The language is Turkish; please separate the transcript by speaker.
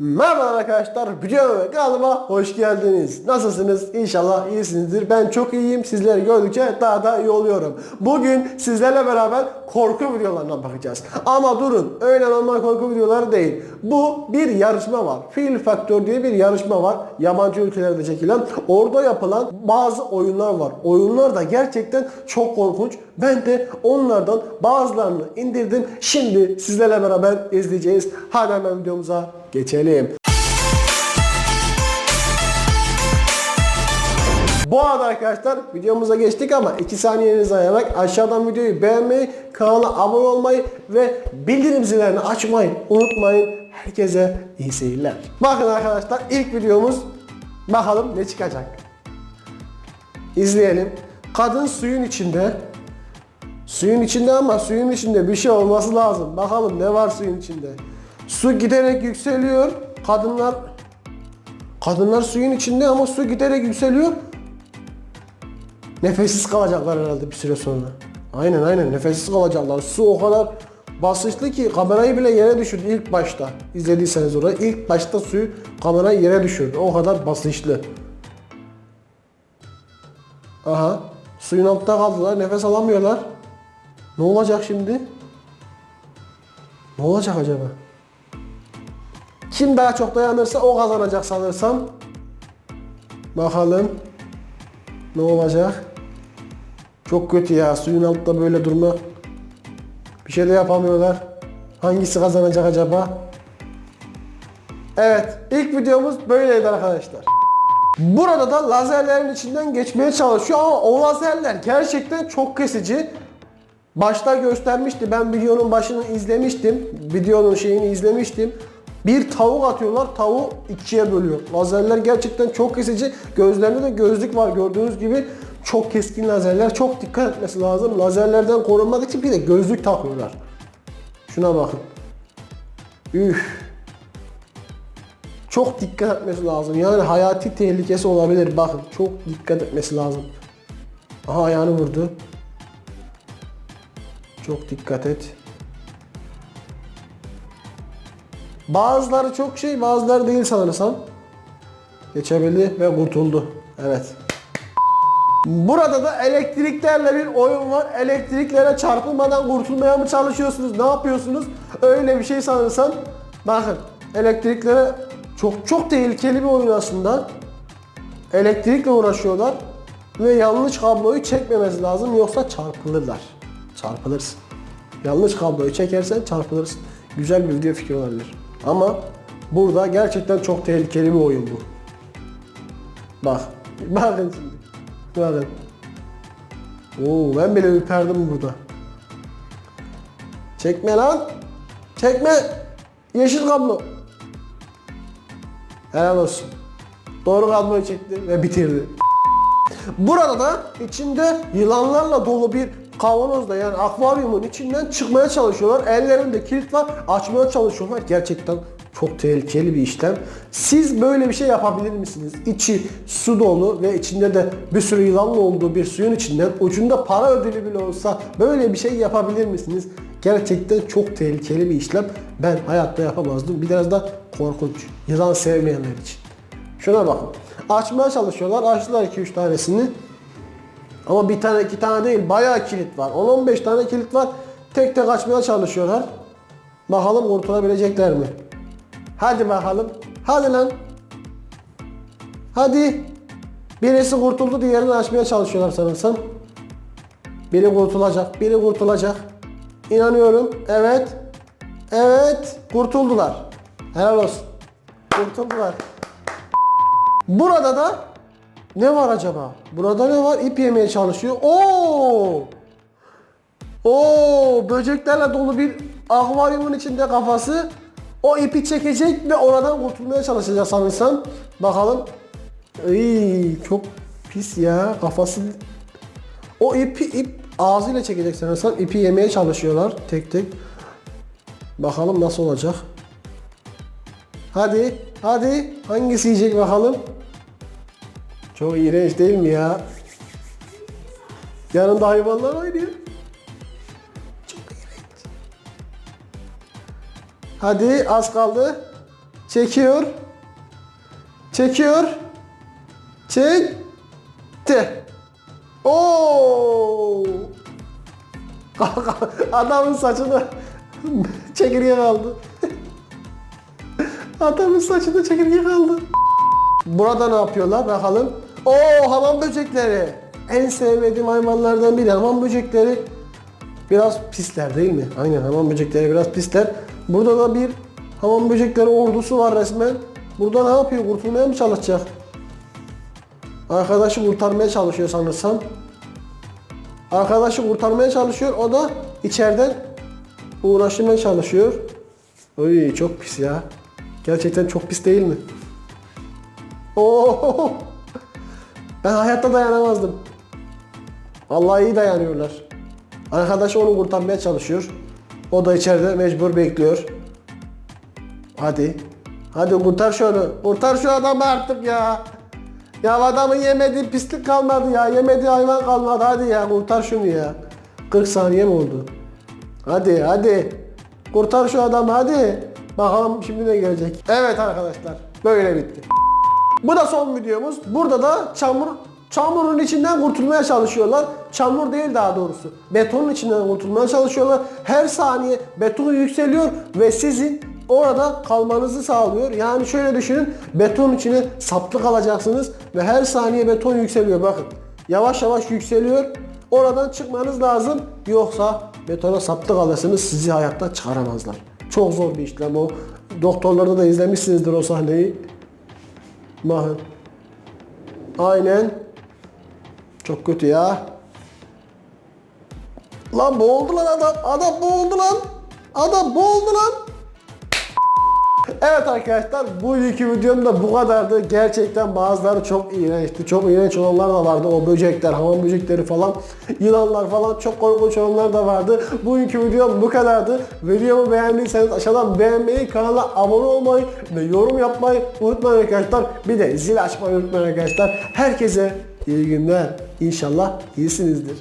Speaker 1: Merhaba arkadaşlar, videoma ve kanalıma hoş geldiniz. Nasılsınız? İnşallah iyisinizdir. Ben çok iyiyim. Sizleri gördükçe daha da iyi oluyorum. Bugün sizlerle beraber korku videolarına bakacağız. Ama durun, öyle normal korku videoları değil. Bu bir yarışma var. Feel Factor diye bir yarışma var. Yabancı ülkelerde çekilen. Orada yapılan bazı oyunlar var. Oyunlar da gerçekten çok korkunç. Ben de onlardan bazılarını indirdim. Şimdi sizlerle beraber izleyeceğiz. Hadi hemen videomuza geçelim. Bu arada arkadaşlar videomuza geçtik ama 2 saniyenizi ayırarak aşağıdan videoyu beğenmeyi, kanala abone olmayı ve bildirim zillerini açmayı unutmayın. Herkese iyi seyirler. Bakın arkadaşlar ilk videomuz bakalım ne çıkacak. İzleyelim. Kadın suyun içinde. Suyun içinde ama suyun içinde bir şey olması lazım. Bakalım ne var suyun içinde. Su giderek yükseliyor. Kadınlar Kadınlar suyun içinde ama su giderek yükseliyor. Nefessiz kalacaklar herhalde bir süre sonra. Aynen aynen nefessiz kalacaklar. Su o kadar basınçlı ki kamerayı bile yere düşürdü ilk başta. İzlediyseniz orayı ilk başta suyu kamerayı yere düşürdü. O kadar basınçlı. Aha. Suyun altında kaldılar. Nefes alamıyorlar. Ne olacak şimdi? Ne olacak acaba? Kim daha çok dayanırsa o kazanacak sanırsam. Bakalım. Ne olacak? Çok kötü ya suyun altında böyle durmak. Bir şey de yapamıyorlar. Hangisi kazanacak acaba? Evet, ilk videomuz böyleydi arkadaşlar. Burada da lazerlerin içinden geçmeye çalışıyor ama o lazerler gerçekten çok kesici. Başta göstermişti. Ben videonun başını izlemiştim. Videonun şeyini izlemiştim. Bir tavuk atıyorlar. Tavuğu ikiye bölüyor. Lazerler gerçekten çok kesici. Gözlerinde de gözlük var gördüğünüz gibi. Çok keskin lazerler. Çok dikkat etmesi lazım. Lazerlerden korunmak için bir de gözlük takıyorlar. Şuna bakın. Üf. Çok dikkat etmesi lazım. Yani hayati tehlikesi olabilir. Bakın çok dikkat etmesi lazım. Aha ayağını vurdu. Çok dikkat et. Bazıları çok şey, bazıları değil sanırsam. Geçebildi ve kurtuldu. Evet. Burada da elektriklerle bir oyun var. Elektriklere çarpılmadan kurtulmaya mı çalışıyorsunuz? Ne yapıyorsunuz? Öyle bir şey sanırsam. Bakın elektriklere çok çok tehlikeli bir oyun aslında. Elektrikle uğraşıyorlar ve yanlış kabloyu çekmemesi lazım yoksa çarpılırlar. Çarpılırsın. Yanlış kabloyu çekersen çarpılırsın. Güzel bir video fikri olabilir. Ama burada gerçekten çok tehlikeli bir oyun bu. Bak. Bakın şimdi. Bakın. Oo ben bile ürperdim burada. Çekme lan. Çekme. Yeşil kablo. Helal olsun. Doğru kabloyu çekti ve bitirdi. Burada da içinde yılanlarla dolu bir kavanozda yani akvaryumun içinden çıkmaya çalışıyorlar. Ellerinde kilit var. Açmaya çalışıyorlar. Gerçekten çok tehlikeli bir işlem. Siz böyle bir şey yapabilir misiniz? İçi su dolu ve içinde de bir sürü yılanla olduğu bir suyun içinden ucunda para ödülü bile olsa böyle bir şey yapabilir misiniz? Gerçekten çok tehlikeli bir işlem. Ben hayatta yapamazdım. Biraz da korkunç. Yılan sevmeyenler için. Şuna bakın. Açmaya çalışıyorlar. Açtılar 2-3 tanesini. Ama bir tane iki tane değil bayağı kilit var. 10-15 tane kilit var. Tek tek açmaya çalışıyorlar. Bakalım kurtulabilecekler mi? Hadi bakalım. Hadi lan. Hadi. Birisi kurtuldu diğerini açmaya çalışıyorlar sanırsam. Biri kurtulacak. Biri kurtulacak. İnanıyorum. Evet. Evet. Kurtuldular. Helal olsun. Kurtuldular. Burada da ne var acaba? Burada ne var? İp yemeye çalışıyor. Oo! Oo! Böceklerle dolu bir akvaryumun içinde kafası. O ipi çekecek ve oradan kurtulmaya çalışacak sanırsam. Bakalım. Iy, çok pis ya. Kafası o ipi ip ağzıyla çekecek sanırsam. İpi yemeye çalışıyorlar tek tek. Bakalım nasıl olacak. Hadi, hadi. Hangisi yiyecek bakalım. Çok iğrenç değil mi ya? Yanında hayvanlar oynuyor. Çok iğrenç. Hadi az kaldı. Çekiyor. Çekiyor. Çekti. Oo! Adamın saçını çekirge kaldı. Adamın saçında çekirge kaldı. Burada ne yapıyorlar bakalım. Oo hamam böcekleri. En sevmediğim hayvanlardan biri hamam böcekleri. Biraz pisler değil mi? Aynen hamam böcekleri biraz pisler. Burada da bir hamam böcekleri ordusu var resmen. Burada ne yapıyor? Kurtulmaya mı çalışacak? Arkadaşı kurtarmaya çalışıyor sanırsam. Arkadaşı kurtarmaya çalışıyor. O da içeriden uğraşmaya çalışıyor. Oy çok pis ya. Gerçekten çok pis değil mi? Oo! Ben hayatta dayanamazdım. Vallahi iyi dayanıyorlar. Arkadaşı onu kurtarmaya çalışıyor. O da içeride mecbur bekliyor. Hadi. Hadi kurtar şunu. Kurtar şu adamı artık ya. Ya adamın yemediği pislik kalmadı ya. Yemediği hayvan kalmadı. Hadi ya kurtar şunu ya. 40 saniye mi oldu? Hadi hadi. Kurtar şu adamı hadi. Bakalım şimdi ne gelecek. Evet arkadaşlar. Böyle bitti. Bu da son videomuz. Burada da çamur çamurun içinden kurtulmaya çalışıyorlar. Çamur değil daha doğrusu. Betonun içinden kurtulmaya çalışıyorlar. Her saniye beton yükseliyor ve sizin orada kalmanızı sağlıyor. Yani şöyle düşünün. Beton içine saplı kalacaksınız ve her saniye beton yükseliyor. Bakın. Yavaş yavaş yükseliyor. Oradan çıkmanız lazım. Yoksa betona saplı kalırsınız. Sizi hayattan çıkaramazlar. Çok zor bir işlem o. Doktorlarda da izlemişsinizdir o sahneyi. Bakın. Aynen. Çok kötü ya. Lan boğuldu lan adam. Adam boğuldu lan. Adam boğuldu lan. Evet arkadaşlar bugünkü videom da bu kadardı. Gerçekten bazıları çok iğrençti. Çok iğrenç olanlar da vardı. O böcekler, hamam böcekleri falan, yılanlar falan çok korkunç olanlar da vardı. Bugünkü videom bu kadardı. Videomu beğendiyseniz aşağıdan beğenmeyi, kanala abone olmayı ve yorum yapmayı unutmayın arkadaşlar. Bir de zil açmayı unutmayın arkadaşlar. Herkese iyi günler. İnşallah iyisinizdir.